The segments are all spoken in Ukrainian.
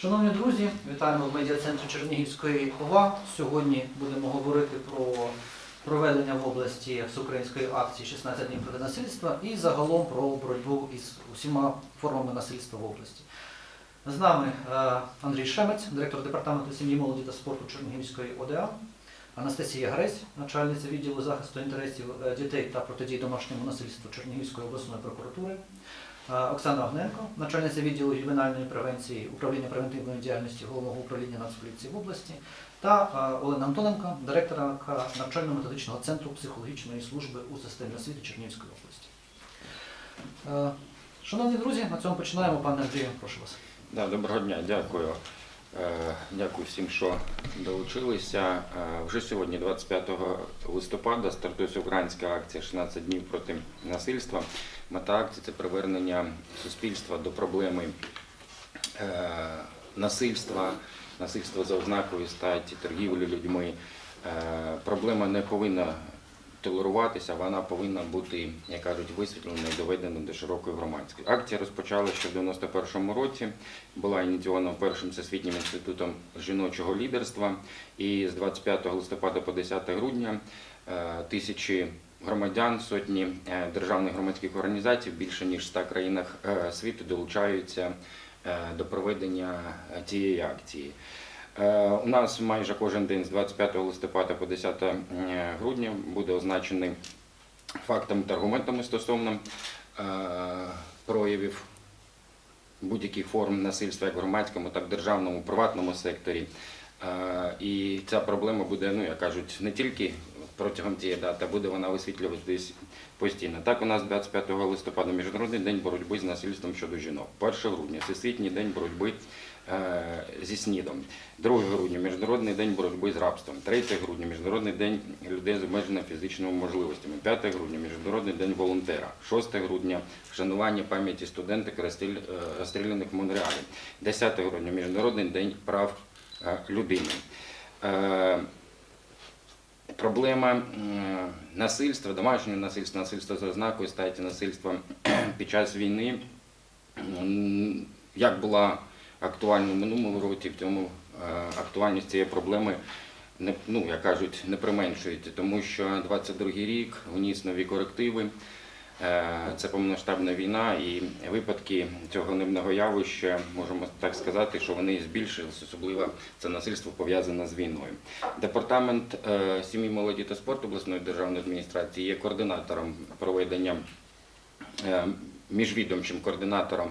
Шановні друзі, вітаємо в медіа-центрі Чернігівської ОВА. Сьогодні будемо говорити про проведення в області всеукраїнської акції 16 днів проти насильства і загалом про боротьбу із усіма формами насильства в області. З нами е, Андрій Шемець, директор департаменту сім'ї, молоді та спорту Чернігівської ОДА, Анастасія Гресь, начальниця відділу захисту інтересів е, дітей та протидії домашньому насильству Чернігівської обласної прокуратури. Оксана Огненко, начальниця відділу ювенальної превенції управління превентивної діяльності головного управління Нацполіції в області, та Олена Антоненко, директорка навчально-методичного центру психологічної служби у системі освіти Чернігівської області. Е, Шановні друзі, на цьому починаємо. Пане Андрію, прошу вас. Доброго дня, дякую. Е, Дякую всім, що долучилися. Е, Вже сьогодні, 25 листопада, стартує українська акція «16 днів проти насильства. Мета акції це привернення суспільства до проблеми е, насильства, насильства за ознакою статі, торгівлі людьми. Проблема не повинна толеруватися, вона повинна бути, як кажуть, висвітлена і доведена до широкої громадської. Акція розпочалася ще в 91-му році, була ініційована першим всесвітнім інститутом жіночого лідерства. І з 25 листопада по 10 грудня е, тисячі громадян, сотні е, державних громадських організацій в більше ніж 100 країнах е, світу долучаються до проведення цієї акції. Е, У нас майже кожен день з 25 листопада по 10 грудня буде означений фактами та аргументами стосовно е, проявів будь-яких форм насильства як в громадському, так і в державному, приватному секторі. Е, І ця проблема буде, ну як кажуть, не тільки протягом цієї дати, буде вона висвітлюватись постійно. Так, у нас 25 листопада Міжнародний день боротьби з насильством щодо жінок. 1 грудня Всесвітній день боротьби зі СНІДом. 2 грудня Міжнародний день боротьби з рабством. 3 грудня Міжнародний день людей з обмеженими фізичними можливостями. 5 грудня Міжнародний день волонтера. 6 грудня вшанування пам'яті студенток е, розстріляних в Монреалі. 10 грудня Міжнародний день прав е, людини. Е, Проблема насильства, домашнього насильства, насильства за ознакою статі насильства під час війни, як була актуальна в минулому році, в цьому е, актуальність цієї проблеми не, ну, як кажуть, не применшується, тому що 22 рік вніс нові корективи. Е, Це повномасштабна війна, і випадки цього небного явища можемо так сказати, що вони збільшились, особливо це насильство пов'язане з війною. Департамент е, сім'ї, молоді та спорту обласної державної адміністрації є координатором проведення міжвідомчим координатором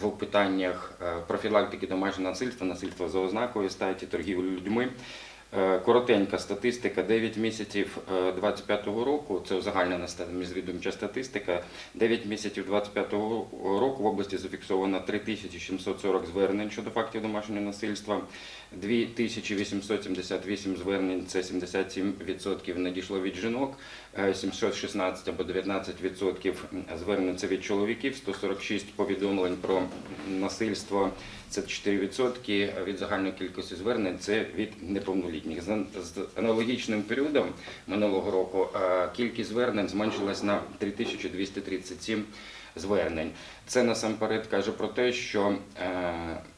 в питаннях е, профілактики домашнього насильства, насильства за ознакою статі, торгівлі людьми. Е, Коротенька статистика 9 місяців 25-го року, це загальна міжвідомча статистика. 9 місяців 25-го року в області зафіксовано 3740 звернень щодо фактів домашнього насильства. 2878 звернень, це 77% надійшло від жінок, е, 716 або 19% звернень це від чоловіків, 146 повідомлень про насильство, це 4% від загальної кількості звернень, це від неповнолітніх. З аналогічним періодом минулого року е, кількість звернень зменшилась на 3237 звернень. Це насамперед каже про те, що е,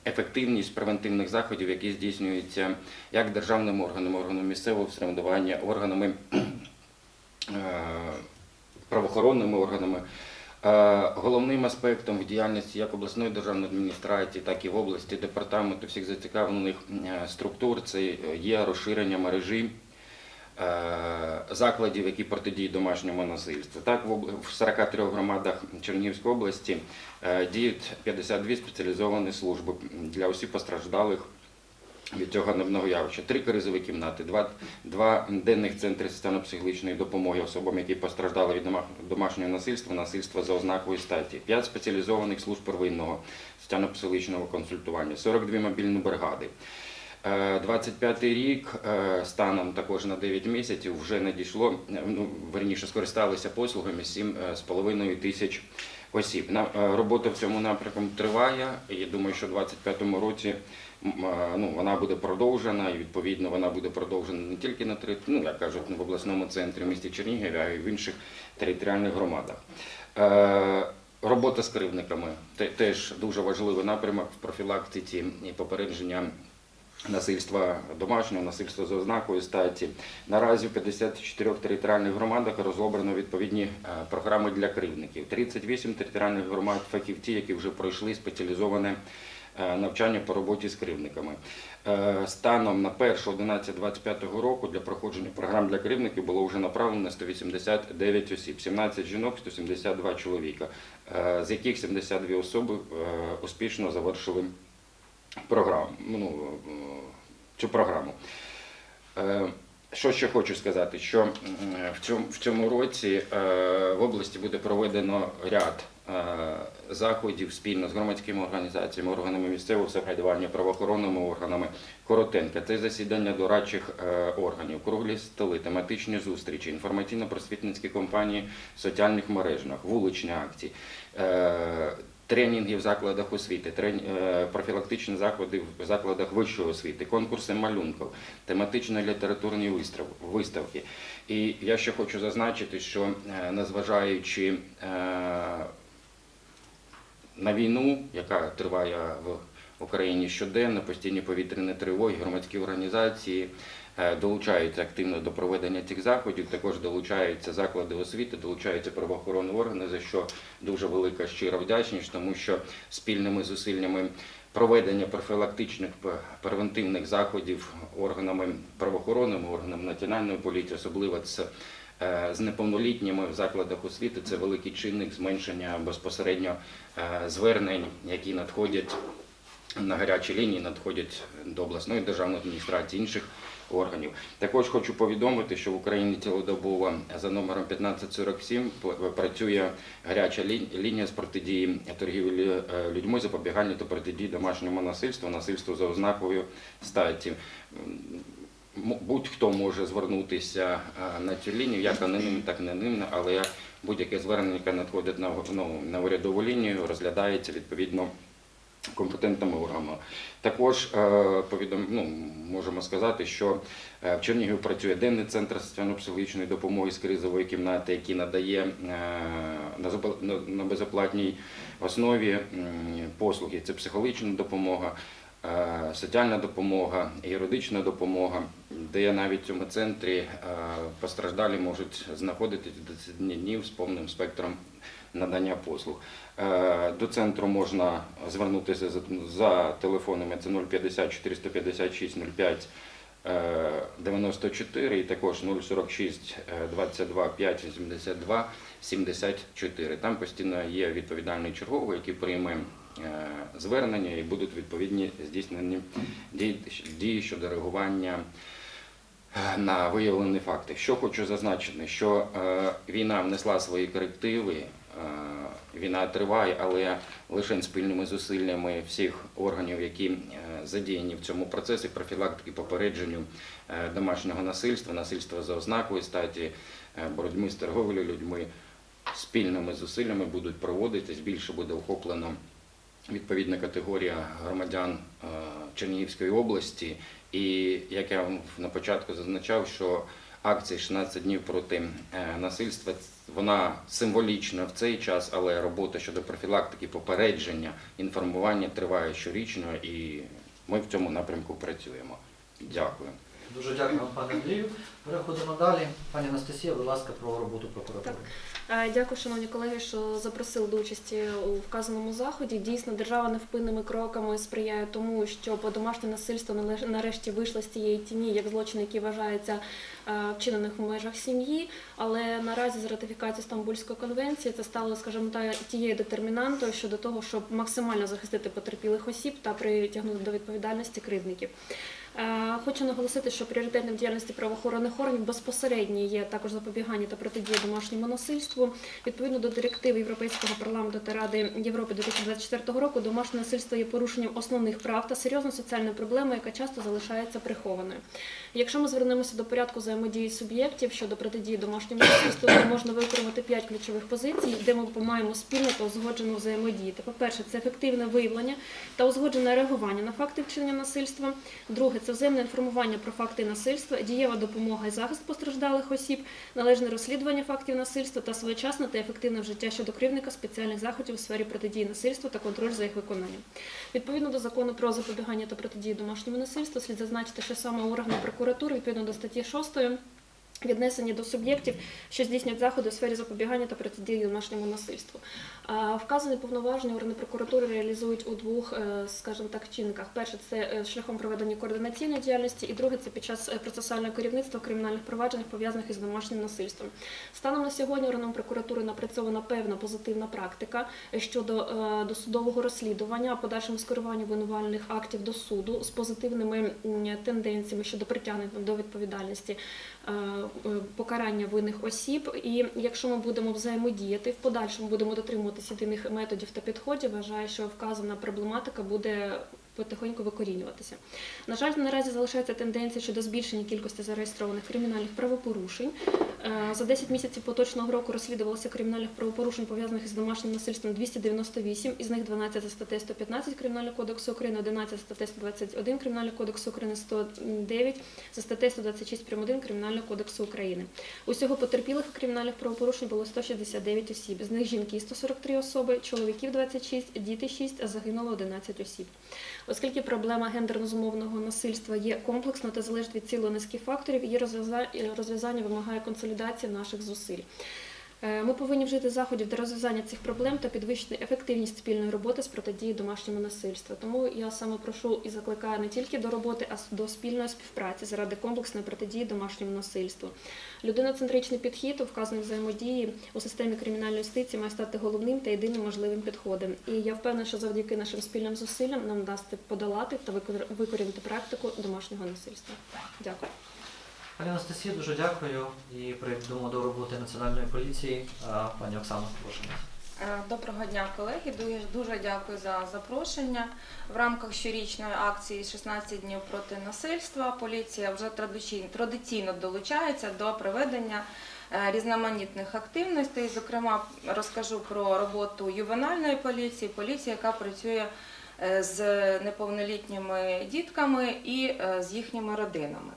ефективність превентивних заходів, які здійснюються як державними органами, органами місцевого самоврядування, органами е, правоохоронними органами. Е, Головним аспектом в діяльності як обласної державної адміністрації, так і в області департаменту всіх зацікавлених е, структур це є розширення мережі е, закладів, які протидіють домашньому насильству. Так, в об- в 43 громадах Чернігівської області е, діють 52 спеціалізовані служби для осіб постраждалих від цього небного явища. Три кризові кімнати, два, два денних центри соціально-психологічної допомоги особам, які постраждали від домашнього насильства, насильства за ознакою статі, п'ять спеціалізованих служб первинного соціально-психологічного консультування, 42 мобільні бригади. Е, 25-й рік е, станом також на 9 місяців вже надійшло, е, ну, верніше скористалися послугами 7,5 тисяч осіб. Е, Робота в цьому напрямку триває. Я думаю, що в 25-му році е, ну, вона буде продовжена, і відповідно вона буде продовжена не тільки на ну як кажуть, в обласному центрі місті Чернігові, а й в інших територіальних громадах. Е, Робота з кривдниками те- теж дуже важливий напрямок в профілактиці і попередження насильства домашнього, насильства за ознакою статі. Наразі в 54 територіальних громадах розроблено відповідні е, програми для кривдників. 38 територіальних громад фахівці, які вже пройшли спеціалізоване навчання по роботі з кривдниками. Е, Станом на 1.11.25 року для проходження програм для кривдників було вже направлено 189 осіб, 17 жінок, 172 чоловіка, е, з яких 72 особи е, успішно завершили програму, ну, е, цю програму. Е, Що ще хочу сказати, що в цьому, в цьому році е, в області буде проведено ряд е, заходів спільно з громадськими організаціями, органами місцевого самоврядування, правоохоронними органами. Коротенько, це засідання дорадчих е, органів, круглі столи, тематичні зустрічі, інформаційно-просвітницькі кампанії в соціальних мережах, вуличні акції. е, Тренінги в закладах освіти, трен... е, профілактичні заходи в закладах вищої освіти, конкурси малюнків, тематичні літературні вистав... виставки. І я ще хочу зазначити, що е, незважаючи е, на війну, яка триває в Україні щоденно, постійні повітряні тривоги, громадські організації е, долучаються активно до проведення цих заходів. Також долучаються заклади освіти, долучаються правоохоронні органи, за що дуже велика щира вдячність, тому що спільними зусиллями проведення профілактичних превентивних заходів органами правоохоронними, органами національної поліції, особливо це е, з неповнолітніми в закладах освіти, це великий чинник зменшення безпосередньо е, звернень, які надходять на гарячі лінії, надходять до обласної державної адміністрації інших органів. Також хочу повідомити, що в Україні цілодобово за номером 1547 працює гаряча лінія з протидії торгівлі е, людьми, запобігання та протидії домашньому насильству, насильству за ознакою статі. Будь-хто може звернутися е, на цю лінію, як анонімно, так не анонімно, але будь-яке звернення, яке надходить на, ну, на урядову лінію, розглядається відповідно компетентними органами. Також е, повідом, ну, можемо сказати, що е, в Чернігові працює денний центр соціально-психологічної допомоги з кризової кімнати, який надає на безоплатній основі послуги. Це психологічна допомога. Соціальна допомога, юридична допомога, де навіть в цьому центрі е, постраждалі можуть знаходитись до 10 днів з повним спектром надання послуг. Е, До центру можна звернутися за, телефонами це 050 456 05 е, 94 і також 046 е, 22 5 82 74. Там постійно є відповідальний черговий, який прийме е, звернення і будуть відповідні здійснені дії, щодо реагування на виявлені факти. Що хочу зазначити, що е, війна внесла свої корективи, е, війна триває, але лише спільними зусиллями всіх органів, які е, задіяні в цьому процесі профілактики попередженню домашнього насильства, насильства за ознакою статі, боротьби з торговлею людьми, спільними зусиллями будуть проводитись, більше буде охоплено відповідна категорія громадян Чернігівської області. І як я вам на початку зазначав, що акція 16 днів проти е, насильства вона символічна в цей час, але робота щодо профілактики, попередження, інформування триває щорічно, і ми в цьому напрямку працюємо. Дякую. Дуже дякую вам, пане Андрію. Переходимо далі. Пані Анастасія, будь ласка, про роботу прокуратури. Е, Дякую, шановні колеги, що запросили до участі у вказаному заході. Дійсно, держава невпинними кроками сприяє тому, щоб домашнє насильство нарешті вийшло з цієї тіні як злочин, який вважається е, вчинених в межах сім'ї. Але наразі з ратифікацією Стамбульської конвенції це стало, скажімо так, тією детермінантою щодо того, щоб максимально захистити потерпілих осіб та притягнути до відповідальності кривдників. Е, Хочу наголосити, що пріоритетним діяльності правоохоронних органів безпосередньо є також запобігання та протидія домашньому насильству. Відповідно до директиви Європейського парламенту та Ради Європи 2024 року, домашнє насильство є порушенням основних прав та серйозною соціальною проблемою, яка часто залишається прихованою. Якщо ми звернемося до порядку взаємодії суб'єктів щодо протидії домашньому насильству, то можна виконувати п'ять ключових позицій, де ми маємо спільну та узгоджену взаємодію. По-перше, це ефективне виявлення та узгоджене реагування на факти вчинення насильства. Друге це взаємне інформування про факти насильства, дієва допомога і захист постраждалих осіб, належне розслідування фактів насильства та своєчасне та ефективне вжиття щодо кривника спеціальних заходів у сфері протидії насильству та контроль за їх виконанням. Відповідно до закону про запобігання та протидії домашньому насильству, слід зазначити, що саме органи прокуратури, відповідно до статті 6, віднесені до суб'єктів, що здійснюють заходи у сфері запобігання та протидії домашньому насильству. Вказані повноваження органи прокуратури реалізують у двох, е, скажімо так, чинниках. Перше це е, шляхом проведення координаційної діяльності, і друге це під час е, процесуального керівництва кримінальних провадженнях, пов'язаних із домашнім насильством. Станом на сьогодні органом прокуратури напрацьована певна позитивна практика щодо досудового розслідування, подальшому скеруванню винувальних актів до суду з позитивними тенденціями щодо притягнення до відповідальності покарання винних осіб. І якщо ми будемо взаємодіяти в подальшому, будемо дотримуватися єдиних методів та підходів, вважаю, що вказана проблематика буде потихеньку викорінюватися. На жаль, наразі залишається тенденція щодо збільшення кількості зареєстрованих кримінальних правопорушень. Е, За 10 місяців поточного року розслідувалося кримінальних правопорушень, пов'язаних із домашнім насильством 298, із них 12 за статтею 115 Кримінального кодексу України, 11 за статтею 121 Кримінального кодексу України, 109 за статтею 126 прим. 1 Кримінального кодексу України. Усього потерпілих кримінальних правопорушень було 169 осіб. З них жінки 143 особи, чоловіків 26, діти 6, а загинуло 11 осіб. Оскільки проблема гендерно-зумовного насильства є комплексно та залежить від цілої низки факторів, її розв'яза- розв'язання вимагає консолідації наших зусиль. Е, Ми повинні вжити заходів для розв'язання цих проблем та підвищити ефективність спільної роботи з протидії домашньому насильству. Тому я саме прошу і закликаю не тільки до роботи, а до спільної співпраці заради комплексної протидії домашньому насильству. Людиноцентричний підхід у вказаної взаємодії у системі кримінальної юстиції має стати головним та єдиним можливим підходом. І я впевнена, що завдяки нашим спільним зусиллям нам вдасться подолати та викор- викорінити практику домашнього насильства. Дякую. Пані Анастасія, дуже дякую і прийдемо до роботи національної поліції. Пані Оксано, прошу вас. Е, Доброго дня, колеги. Дуже, дуже дякую за запрошення. В рамках щорічної акції «16 днів проти насильства поліція вже традиційно, долучається до проведення е, різноманітних активностей. Зокрема, розкажу про роботу ювенальної поліції, поліції, яка працює е, з неповнолітніми дітками і з їхніми родинами.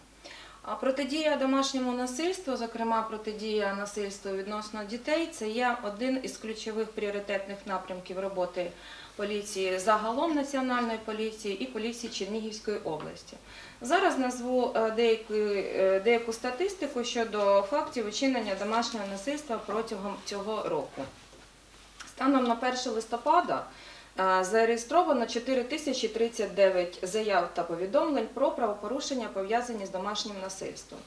А протидія домашньому насильству, зокрема протидія насильству відносно дітей, це є один із ключових пріоритетних напрямків роботи поліції загалом національної поліції і поліції Чернігівської області. Зараз назву е, деяку, е, деяку статистику щодо фактів учинення домашнього насильства протягом цього року. Станом на 1 листопада зареєстровано 4039 заяв та повідомлень про правопорушення, пов'язані з домашнім насильством.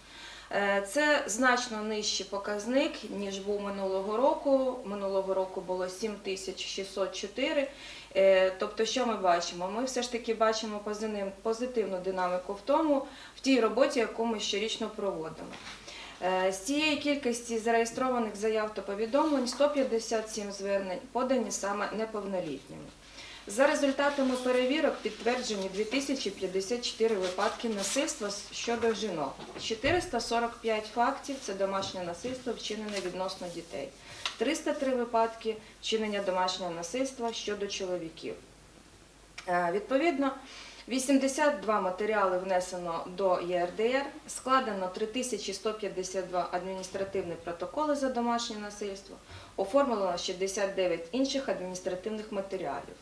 Е, Це значно нижчий показник, ніж був минулого року. Минулого року було 7604. Е, Тобто, що ми бачимо? Ми все ж таки бачимо позитивну- динаміку в тому, в тій роботі, яку ми щорічно проводимо. Е, З цієї кількості зареєстрованих заяв та повідомлень 157 звернень подані саме неповнолітніми. За результатами перевірок підтверджені 2054 випадки насильства щодо жінок. 445 фактів це домашнє насильство, вчинене відносно дітей. 303 випадки вчинення домашнього насильства щодо чоловіків. Е, Відповідно, 82 матеріали внесено до ЄРДР, складено 3152 адміністративні протоколи за домашнє насильство, оформлено 69 інших адміністративних матеріалів.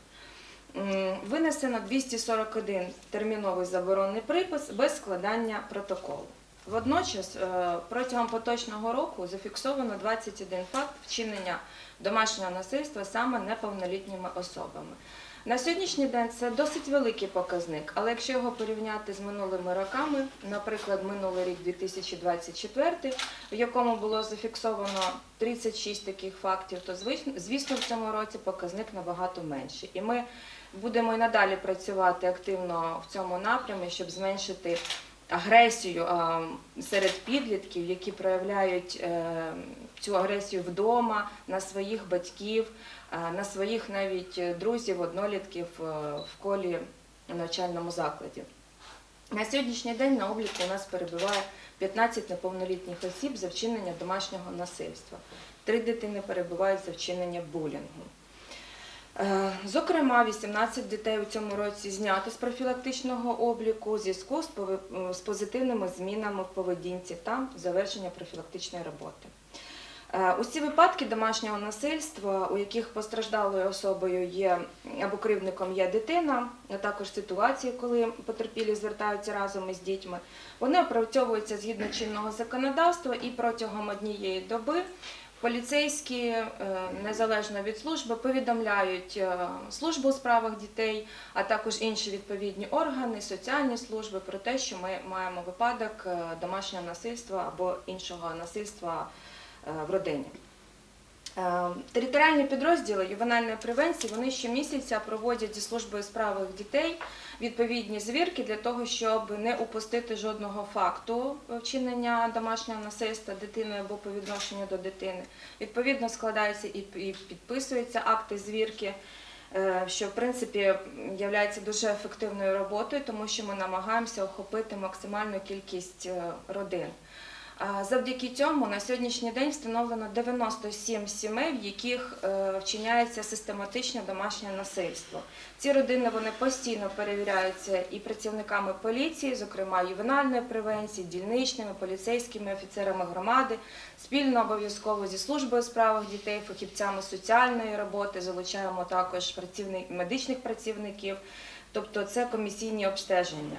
Винесено 241 терміновий заборонний припис без складання протоколу. Водночас е, протягом поточного року зафіксовано 21 факт вчинення домашнього насильства саме неповнолітніми особами. На сьогоднішній день це досить великий показник, але якщо його порівняти з минулими роками, наприклад, минулий рік 2024, в якому було зафіксовано 36 таких фактів, то звісно в цьому році показник набагато менший. І ми будемо і надалі працювати активно в цьому напрямі, щоб зменшити агресію серед підлітків, які проявляють е, цю агресію вдома на своїх батьків, на своїх навіть е, друзів, однолітків е, в колі навчальному закладі. На сьогоднішній день на обліку у нас перебуває 15 неповнолітніх осіб за вчинення домашнього насильства. Три дитини перебувають за вчинення булінгу. Е, Зокрема, 18 дітей у цьому році знято з профілактичного обліку у зв'язку з позитивними змінами в поведінці та завершення профілактичної роботи. Е, Усі випадки домашнього насильства, у яких постраждалою особою є або кривдником є дитина, а також ситуації, коли потерпілі звертаються разом із дітьми, вони опрацьовуються згідно чинного законодавства і протягом однієї доби поліцейські, е, незалежно від служби, повідомляють е, службу у справах дітей, а також інші відповідні органи, соціальні служби про те, що ми маємо випадок домашнього насильства або іншого насильства в родині. Е, Територіальні підрозділи ювенальної превенції вони щомісяця проводять зі службою у справах дітей відповідні звірки для того, щоб не упустити жодного факту вчинення домашнього насильства дитиною або по відношенню до дитини. Відповідно складаються і підписуються акти звірки. е, Що в принципі є дуже ефективною роботою, тому що ми намагаємося охопити максимальну кількість е, родин. Завдяки цьому на сьогоднішній день встановлено 97 сімей, в яких е, вчиняється систематичне домашнє насильство. Ці родини вони постійно перевіряються і працівниками поліції, зокрема ювенальної превенції, дільничними, поліцейськими офіцерами громади, спільно обов'язково зі службою у справах дітей, фахівцями соціальної роботи, залучаємо також працівник, медичних працівників, тобто це комісійні обстеження.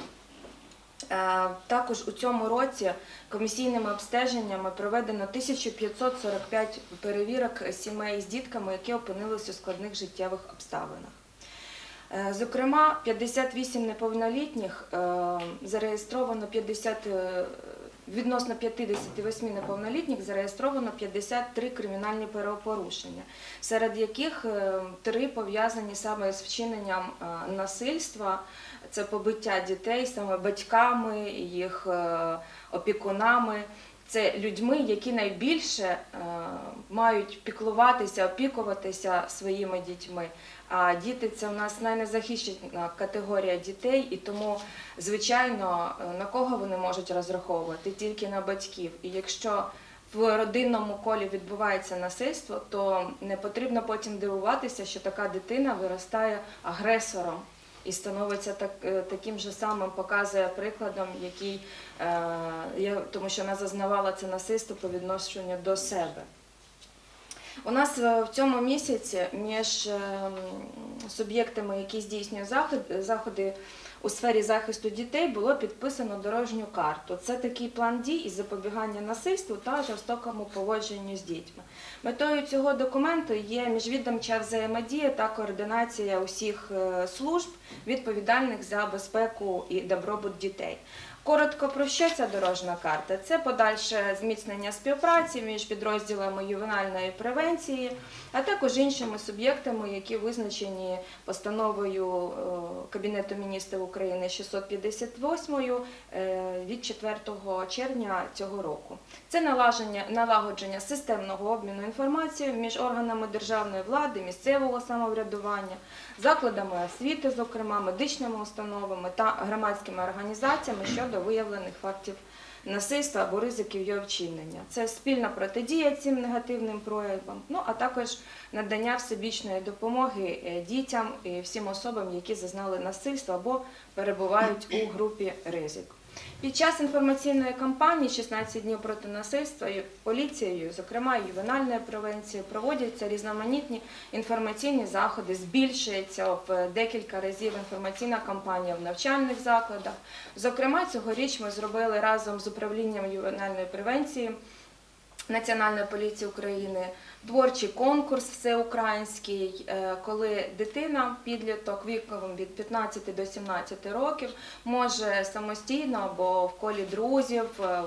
Е, Також у цьому році комісійними обстеженнями проведено 1545 перевірок сімей з дітками, які опинилися у складних життєвих обставинах. Е, Зокрема, 58 неповнолітніх е, зареєстровано 50, е, відносно 58 неповнолітніх зареєстровано 53 кримінальні правопорушення, серед яких три пов'язані саме з вчиненням насильства, це побиття дітей саме батьками, їх е, опікунами. Це людьми, які найбільше е, мають піклуватися, опікуватися своїми дітьми. А діти це у нас найнезахищена категорія дітей, і тому, звичайно, е, на кого вони можуть розраховувати? Тільки на батьків. І якщо в родинному колі відбувається насильство, то не потрібно потім дивуватися, що така дитина виростає агресором і становиться так, е, таким же самим, показує прикладом, який, е, я- тому що вона зазнавала це насильство по відношенню до себе. У нас е, в цьому місяці між ем, суб'єктами, які здійснюють заходи, заходи у сфері захисту дітей, було підписано дорожню карту. Це такий план дій із запобігання насильству та жорстокому поводженню з дітьми. Метою цього документу є міжвідомча взаємодія та координація усіх е, служб, відповідальних за безпеку і добробут дітей. Коротко про що ця дорожна карта? Це подальше зміцнення співпраці між підрозділами ювенальної превенції, а також іншими суб'єктами, які визначені постановою е, Кабінету міністрів України 658 е, від 4 червня цього року. Це налагодження, системного обміну інформацією між органами державної влади, місцевого самоврядування, закладами освіти, зокрема медичними установами та громадськими організаціями щодо виявлених фактів насильства або ризиків його вчинення. Це спільна протидія цим негативним проявам, ну а також надання всебічної допомоги е, дітям і всім особам, які зазнали насильства або перебувають у групі ризику. Під час інформаційної кампанії «16 днів проти насильства поліцією, зокрема ювенальною провинцією, проводяться різноманітні інформаційні заходи, збільшується в декілька разів інформаційна кампанія в навчальних закладах. Зокрема, цьогоріч ми зробили разом з управлінням ювенальної превенції Національної поліції України творчий конкурс всеукраїнський, е, коли дитина, підліток віком від 15 до 17 років може самостійно або в колі друзів, е,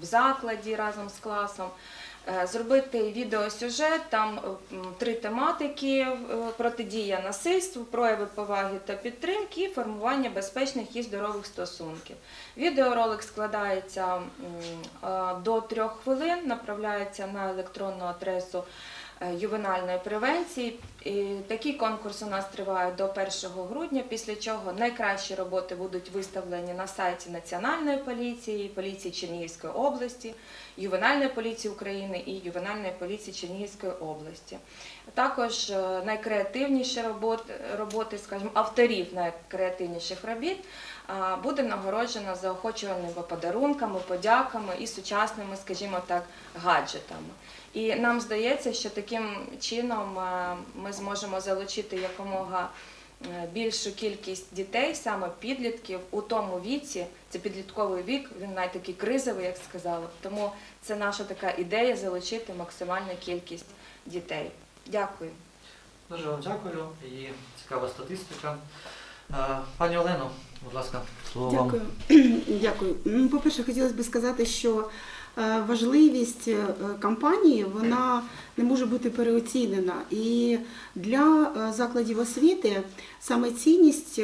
в закладі разом з класом. Е, Зробити відеосюжет, там три тематики: е, протидія насильству, прояви поваги та підтримки і формування безпечних і здорових стосунків. Відеоролик складається е, до трьох хвилин, направляється на електронну адресу е, ювенальної превенції. І такі конкурси у нас тривають до 1 грудня, після чого найкращі роботи будуть виставлені на сайті Національної поліції, поліції Чернігівської області, ювенальної поліції України і ювенальної поліції Чернігівської області. Також е, найкреативніші роботи, роботи скажімо, авторів найкреативніших робіт буде нагороджено заохочувальними подарунками, подяками і сучасними, скажімо так, гаджетами. І нам здається, що таким чином е, ми зможемо залучити якомога е, більшу кількість дітей, саме підлітків у тому віці. Це підлітковий вік, він навіть такий кризовий, як сказали. Тому це наша така ідея залучити максимальну кількість дітей. Дякую. Дуже вам дякую. І цікава статистика. Пані Олено, будь ласка, слово вам. Дякую. Дякую. По-перше, хотілося б сказати, що е, важливість е, кампанії вона не може бути переоцінена. І для е, закладів освіти саме цінність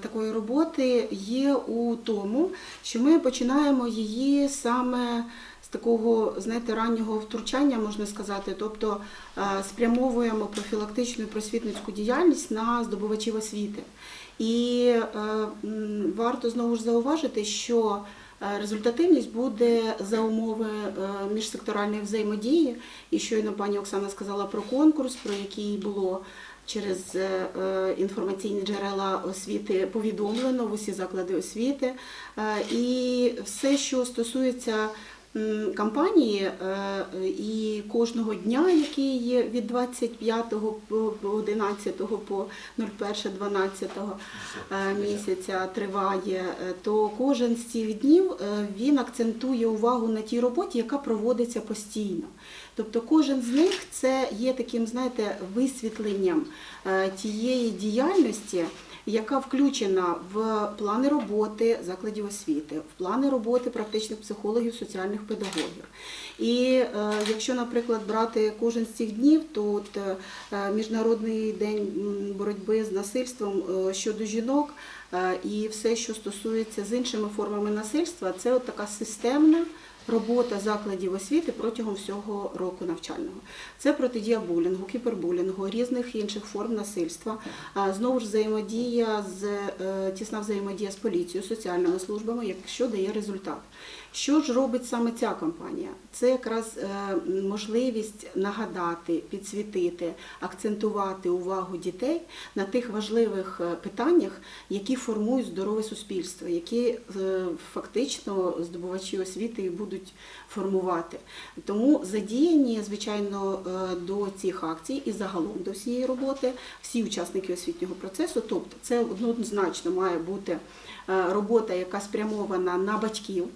такої роботи є у тому, що ми починаємо її саме такого, знаєте, раннього втручання, можна сказати, тобто спрямовуємо профілактичну просвітницьку діяльність на здобувачів освіти. І е, варто знову ж зауважити, що е, результативність буде за умови е, міжсекторальної взаємодії. І щойно пані Оксана сказала про конкурс, про який було через інформаційні джерела освіти повідомлено в усі заклади освіти. І все, що стосується кампанії е, і кожного дня, який є від 25 по 11 по 01-12 е, місяця триває, е, то кожен з цих днів він акцентує увагу на тій роботі, яка проводиться постійно. Тобто кожен з них це є таким, знаєте, висвітленням тієї діяльності, яка включена в плани роботи закладів освіти, в плани роботи практичних психологів, соціальних педагогів. І е, якщо, наприклад, брати кожен з цих днів, то от, е, Міжнародний день боротьби з насильством е, щодо жінок і все, що стосується з іншими формами насильства, це от така системна. Робота закладів освіти протягом всього року навчального це протидія булінгу, кібербулінгу, різних інших форм насильства. Знову ж взаємодія з е, тісна взаємодія з поліцією, соціальними службами, якщо дає результат. Що ж робить саме ця кампанія? Це якраз е, можливість нагадати, підсвітити, акцентувати увагу дітей на тих важливих е, питаннях, які формують здорове суспільство, які фактично здобувачі освіти і будуть формувати. Тому задіяні, звичайно, е, до цих акцій і загалом до всієї роботи всі учасники освітнього процесу. Тобто, це однозначно має бути е, робота, яка спрямована на батьків.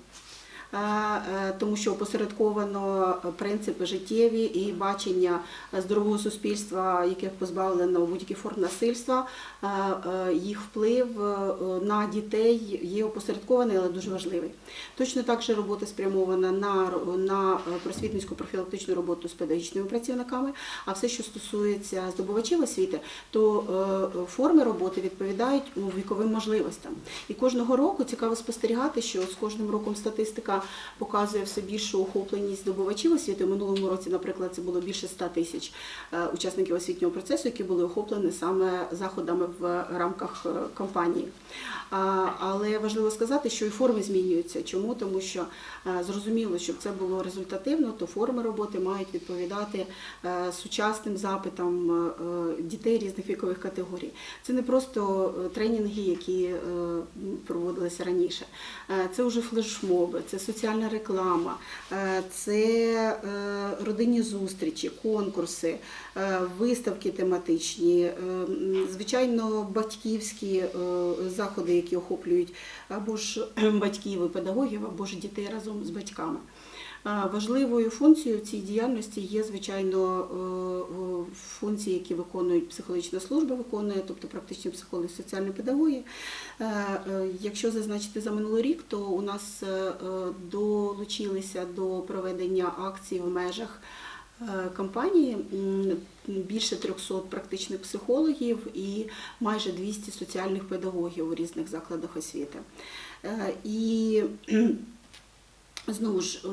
Е, е, Тому що опосередковано принципи життєві і бачення здорового суспільства, яких позбавлено будь-яких форм насильства, е, е, їх вплив е, на дітей є опосередкований, але дуже важливий. Точно так же робота спрямована на, на просвітницьку профілактичну роботу з педагогічними працівниками. А все, що стосується здобувачів освіти, то е, форми роботи відповідають віковим можливостям. І кожного року цікаво спостерігати, що з кожним роком статистика показує все більшу охопленість здобувачів освіти. У минулому році, наприклад, це було більше 100 тисяч е, учасників освітнього процесу, які були охоплені саме заходами в рамках е, кампанії. Але важливо сказати, що і форми змінюються. Чому? Тому що е, зрозуміло, щоб це було результативно, то форми роботи мають відповідати е, сучасним запитам е, дітей різних вікових категорій. Це не просто тренінги, які проводилися раніше. Це вже флешмоби, це соціальна реклама, це родинні зустрічі, конкурси, виставки тематичні, звичайно, батьківські е, заходи, які охоплюють або ж батьків і педагогів, або ж дітей разом з батьками. Важливою функцією цій діяльності є, звичайно, е, функції, які виконують психологічна служба, виконує, тобто практичні психологи, соціальні педагоги. Е, е, Якщо зазначити за минулий рік, то у нас долучилися до проведення акцій в межах е, кампанії більше 300 практичних психологів і майже 200 соціальних педагогів у різних закладах освіти. Е, І Знову ж е,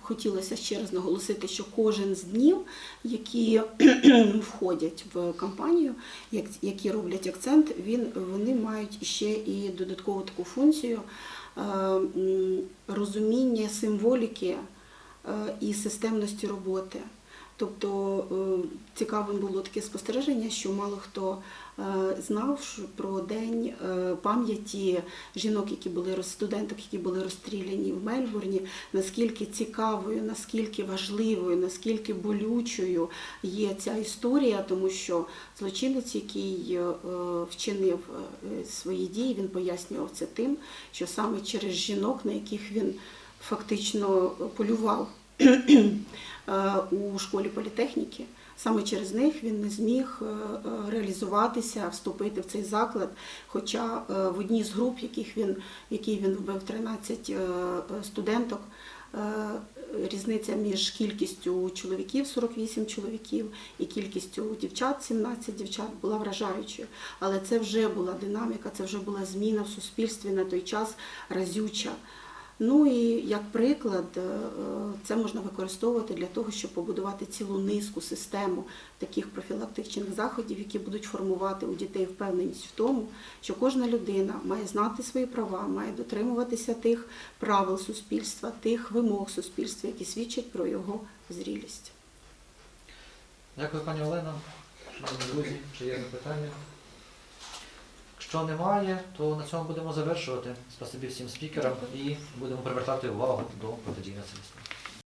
хотілося ще раз наголосити, що кожен з днів, які входять в кампанію, які роблять акцент, він, вони мають ще і додаткову таку функцію розуміння символіки і системності роботи. Тобто е, цікавим було таке спостереження, що мало хто е, знав про день е, пам'яті жінок, які були студенток, які були розстріляні в Мельбурні, наскільки цікавою, наскільки важливою, наскільки болючою є ця історія, тому що злочинець, який е, вчинив е, свої дії, він пояснював це тим, що саме через жінок, на яких він фактично полював е, у школі політехніки. Саме через них він не зміг е, е, реалізуватися, вступити в цей заклад. Хоча е, в одній з груп, яких він, в якій він вбив 13 е, е, студенток, е, різниця між кількістю чоловіків 48 чоловіків і кількістю дівчат 17 дівчат була вражаючою. Але це вже була динаміка, це вже була зміна в суспільстві на той час разюча. Ну і як приклад, е, це можна використовувати для того, щоб побудувати цілу низку систему таких профілактичних заходів, які будуть формувати у дітей впевненість в тому, що кожна людина має знати свої права, має дотримуватися тих правил суспільства, тих вимог суспільства, які свідчать про його зрілість. Дякую, пані Олена. Друзі, чи є запитання? Якщо немає, то на цьому будемо завершувати. Спасибі всім спікерам і будемо привертати увагу до протидії насильству.